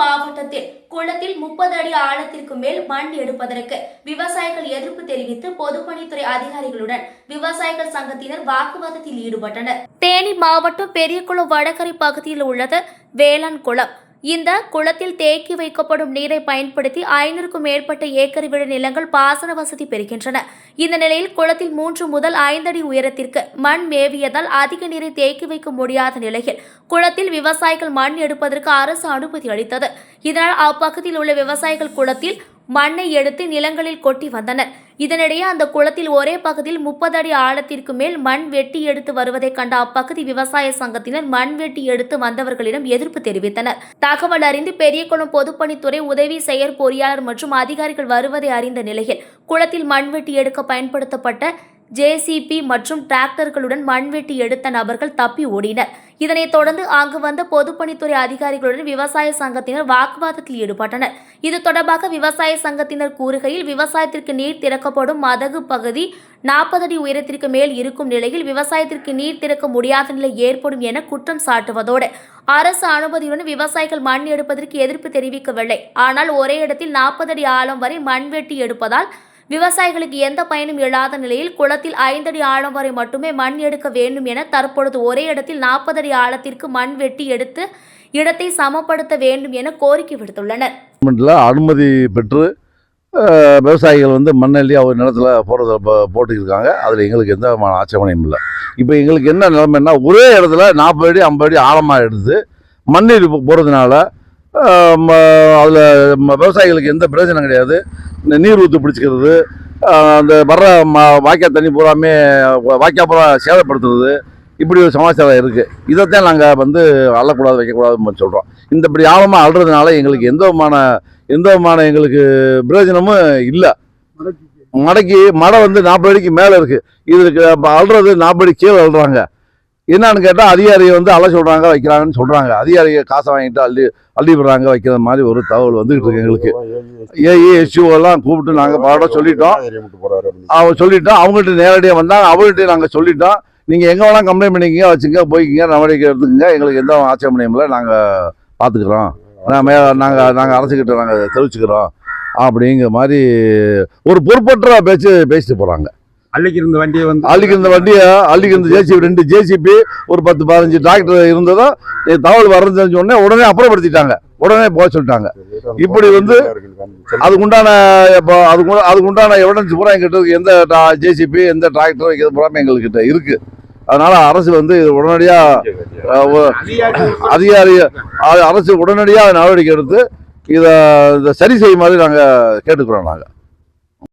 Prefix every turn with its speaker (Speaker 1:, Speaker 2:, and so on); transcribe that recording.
Speaker 1: மாவட்டத்தில் குளத்தில் முப்பது அடி ஆழத்திற்கு மேல் மண் எடுப்பதற்கு விவசாயிகள் எதிர்ப்பு தெரிவித்து பொதுப்பணித்துறை அதிகாரிகளுடன் விவசாயிகள் சங்கத்தினர் வாக்குவாதத்தில் ஈடுபட்டனர். தேனி மாவட்டம் பெரியகுளம் வடகரை பகுதியில் உள்ளது வேளாண் குளம். இந்த குளத்தில் தேக்கி வைக்கப்படும் நீரை பயன்படுத்தி ஐநூறுக்கும் மேற்பட்ட ஏக்கர் விட நிலங்கள் பாசன வசதி பெறுகின்றன. இந்த நிலையில் குளத்தில் மூன்று முதல் ஐந்தடி உயரத்திற்கு மண் மேவியதால் அதிக நீரை தேக்கி வைக்க முடியாத நிலையில் குளத்தில் விவசாயிகள் மண் எடுப்பதற்கு அரசு அனுமதி அளித்தது. இதனால் அப்பகுதியில் உள்ள விவசாயிகள் குளத்தில் மண்ணை எடுத்து நிலங்களில் கொட்டி வந்தனர். இதனிடையே அந்த குளத்தில் ஒரே பகுதியில் முப்பது அடி ஆழத்திற்கு மேல் மண் வெட்டி எடுத்து வருவதை கண்ட அப்பகுதி விவசாய சங்கத்தினர் மண் வெட்டி எடுத்து வந்தவர்களிடம் எதிர்ப்பு தெரிவித்தனர். தகவல் அறிந்து பெரியகுளம் பொதுப்பணித்துறை உதவி செயற்பொறியாளர் மற்றும் அதிகாரிகள் வருவதை அறிந்த நிலையில் குளத்தில் மண் வெட்டி எடுக்க பயன்படுத்தப்பட்ட ஜேசிபி மற்றும் டிராக்டர்களுடன் மண்வெட்டி எடுத்த நபர்கள் தப்பி ஓடினர். இதனைத் தொடர்ந்து அங்கு வந்த பொதுப்பணித்துறை அதிகாரிகளுடன் விவசாய சங்கத்தினர் வாக்குவாதத்தில் ஈடுபட்டனர். இது தொடர்பாக விவசாய சங்கத்தினர் கூறுகையில் விவசாயத்திற்கு நீர் திறக்கப்படும் மதகு பகுதி நாற்பது அடி உயரத்திற்கு மேல் இருக்கும் நிலையில் விவசாயத்திற்கு நீர் திறக்க முடியாத நிலை ஏற்படும் என குற்றம் சாட்டுவதோடு அரசு அனுமதியுடன் விவசாயிகள் மண் எடுப்பதற்கு எதிர்ப்பு தெரிவிக்கவில்லை. ஆனால் ஒரே இடத்தில் நாற்பது அடி ஆழம் வரை மண்வெட்டி எடுப்பதால் விவசாயிகளுக்கு எந்த பயனும் இல்லாத நிலையில் குளத்தில் ஐந்தடி ஆழம் வரை மட்டுமே மண் எடுக்க வேண்டும் என தற்பொழுது ஒரே இடத்தில் நாற்பது அடி ஆழத்திற்கு மண் வெட்டி எடுத்து இடத்தை சமப்படுத்த வேண்டும் என கோரிக்கை விடுத்துள்ளனர்.
Speaker 2: அனுமதி பெற்று விவசாயிகள் வந்து மண்ணள்ளி அவர் நிலத்தில் போடுறத போட்டுக்கிருக்காங்க. அதில் எங்களுக்கு எந்த விதமான ஆட்சேபனையும் இல்லை. இப்போ எங்களுக்கு என்ன நிலைமைன்னா ஒரே இடத்துல நாற்பது அடி ஐம்பது அடி ஆழமாக எடுத்து மண்ணீர் போகிறதுனால அதில் விவசாயிகளுக்கு எந்த பிரயோஜனம் கிடையாது. இந்த நீர் ஊற்று பிடிச்சிக்கிறது அந்த வர்ற மா வாய்க்கால் தண்ணி பூராமே வாய்க்கால் பூரா சேதப்படுத்துறது. இப்படி ஒரு சமாச்சாரம் இருக்குது இதைத்தான் நாங்கள் வந்து அள்ளக்கூடாது வைக்கக்கூடாதுன்னு சொல்கிறோம் இந்த இப்படி ஆழமாக அழுறதுனால எங்களுக்கு எந்த விதமான எந்த விதமான எங்களுக்கு பிரயோஜனமும் இல்லை. மடைக்கு மடை வந்து நாற்பது அடிக்கு மேலே இருக்குது இதுக்கு அழுறது அள்ளுறது நாற்பது அடி கீழே அழுறாங்க என்னன்னு கேட்டால் அதிகாரியை வந்து அள்ள சொல்கிறாங்க வைக்கிறாங்கன்னு சொல்கிறாங்க அதிகாரியை காசை வாங்கிட்டு அள்ளி அள்ளி விடுறாங்க வைக்கிற மாதிரி ஒரு தகவல் வந்துகிட்டு இருக்கு எங்களுக்கு ஏஇ எஸ்யூ எல்லாம் கூப்பிட்டு நாங்கள் பாடம் சொல்லிட்டோம் அவங்க சொல்லிட்டோம் அவங்கள்ட்ட நேரடியாக வந்தாங்க அவங்கள்ட்ட நாங்கள் சொல்லிட்டோம் நீங்கள் எங்கே வேணால் கம்ப்ளைண்ட் பண்ணிக்கிங்க வச்சுங்க போய்க்கிங்க நடவடிக்கை எடுத்துக்கங்க எங்களுக்கு எந்த ஆட்சேபனையும் இல்லை நாங்கள் பார்த்துக்குறோம் மே நாங்கள் நாங்கள் அரசுக்கிட்ட நாங்கள் தெரிவிச்சுக்கிறோம் அப்படிங்கிற மாதிரி ஒரு பொறுப்பற்ற பேச்சு பேசிட்டு போகிறாங்க
Speaker 3: அள்ளிக்கு இருந்த வண்டியை வந்து
Speaker 2: அள்ளிக்கு இந்த வண்டியை அள்ளிக்கு இந்த ஜேசிபி ரெண்டு ஜேசிபி ஒரு பத்து பதினஞ்சு டிராக்டர் இருந்ததும் தகவல் வரன்னு தெரிஞ்ச உடனே உடனே அப்புறப்படுத்திட்டாங்க. உடனே போக சொல்லிட்டாங்க. இப்படி வந்து அதுக்கு உண்டான இப்போ அதுக்கு உண்டா- அதுக்கு உண்டான எவிடன்ஸ் பூரா எங்கிட்ட இருக்கு. எந்த ஜேசிபி எந்த டிராக்டர் இது பூராமே எங்கள்கிட்ட இருக்கு. அதனால அரசு வந்து இது உடனடியாக
Speaker 3: அதிகாரி
Speaker 2: அரசு உடனடியாக நடவடிக்கை எடுத்து இதை இதை சரி செய்யுமாறு நாங்கள் கேட்டுக்கிறோம் நாங்கள்